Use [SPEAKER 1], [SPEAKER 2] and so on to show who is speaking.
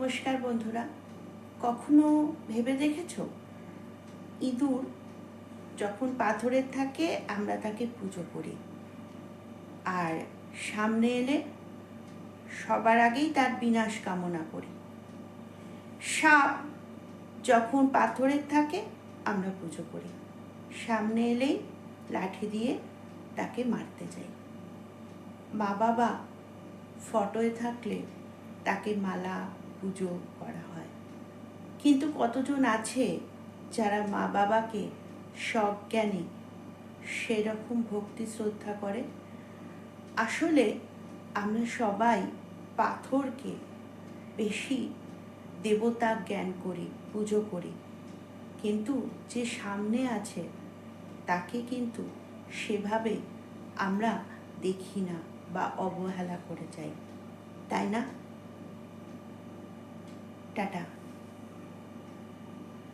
[SPEAKER 1] নমস্কার বন্ধুরা। কখনো ভেবে দেখেছ? ইঁদুর যখন পাথরের থাকে, আমরা তাকে পুজো করি। আর সামনে এলে সবার আগেই তার বিনাশ কামনা করি। সাপ যখন পাথরের থাকে, আমরা পুজো করি। সামনে এলেই লাঠি দিয়ে তাকে মারতে যাই। মা বাবা ফটোয় থাকলে তাকে মালা পুজো করা হয়। কিন্তু কতজন আছে যারা মা বাবাকে সব সজ্ঞানী সেরকম ভক্তি শ্রদ্ধা করে? আসলে আমরা সবাই পাথরকে বেশি দেবতা জ্ঞান করি, পুজো করি। কিন্তু যে সামনে আছে, তাকে কিন্তু সেভাবে আমরা দেখি না বা অবহেলা করে যাই। তাই না? টাটা